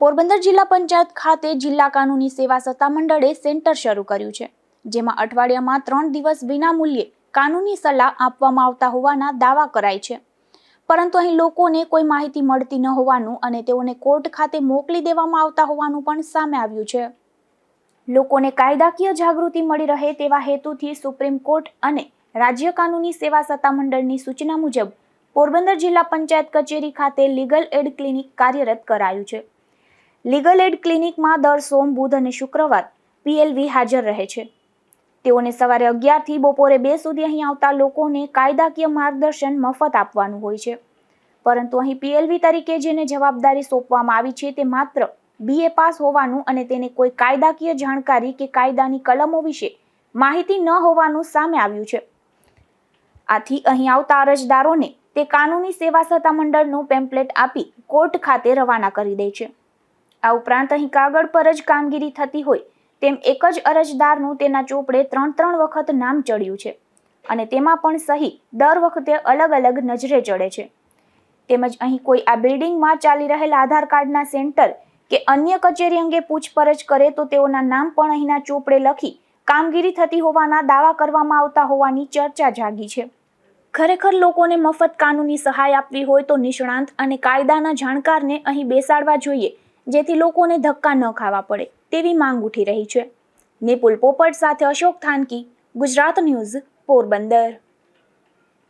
પોરબંદર જિલ્લા પંચાયત ખાતે જિલ્લા કાનૂની સેવા સત્તામંડળે સેન્ટર શરૂ કર્યું છે, જેમાં અઠવાડિયામાં ત્રણ દિવસ વિનામૂલ્યે કાનૂની સલાહ આપવામાં આવતા હોવાના દાવા કરાય છે. પરંતુ અહીં લોકોને કોઈ માહિતી મળતી ન હોવાનું અને તેઓને કોર્ટ ખાતે મોકલી દેવામાં આવતા હોવાનું પણ સામે આવ્યું છે. લોકોને કાયદાકીય જાગૃતિ મળી રહે તેવા હેતુથી સુપ્રીમ કોર્ટ અને રાજ્ય કાનૂની સેવા સત્તામંડળની સૂચના મુજબ, પોરબંદર જિલ્લા પંચાયત કચેરી ખાતે લીગલ એડ ક્લિનિક કાર્યરત કરાયું છે. લીગલ એડ ક્લિનિકમાં દર સોમ, બુધ અને શુક્રવાર પીએલવી હાજર રહે છે. તેઓને સવારે અગિયારથી બપોરે બે સુધી અહીં આવતા લોકોને કાયદાકીય માર્ગદર્શન મફત આપવાનું હોય છે. પરંતુ અહીં પીએલવી તરીકે જેને જવાબદારી સોંપવામાં આવી છે તે માત્ર બીએ પાસ હોવાનું અને તેને કોઈ કાયદાકીય જાણકારી કે કાયદાની કલમો વિશે માહિતી ન હોવાનું સામે આવ્યું છે. આથી અહીં આવતા અરજદારોને તે કાનૂની સેવા સત્તામંડળનું પેમ્પલેટ આપી કોર્ટ ખાતે રવાના કરી દે છે. આ ઉપરાંત અહીં કાગળ પર જ કામગીરી થતી હોય તેમ એક જ અરજદારનું તેના ચોપડે ત્રણ ત્રણ વખત નામ ચડ્યું છે અને તેમાં પણ સહી દર વખતે અલગ અલગ નજરે ચડે છે. તેમજ અહીં કોઈ આ બિલ્ડિંગમાં ચાલી રહેલા આધાર કાર્ડના સેન્ટર કે અન્ય કચેરી અંગે પૂછપરછ કરે તો તેઓના નામ પણ અહીંના ચોપડે લખી કામગીરી થતી હોવાના દાવા કરવામાં આવતા હોવાની ચર્ચા જાગી છે. ખરેખર લોકોને મફત કાનૂની સહાય આપવી હોય તો નિષ્ણાંત અને કાયદાના જાણકારને અહીં બેસાડવા જોઈએ જેથી લોકોને ધક્કા ન ખાવા પડે તેવી માંગ ઉઠી રહી છે. નિપુલ પોપટ સાથે અશોક થાનકી, ગુજરાત ન્યૂઝ, પોરબંદર.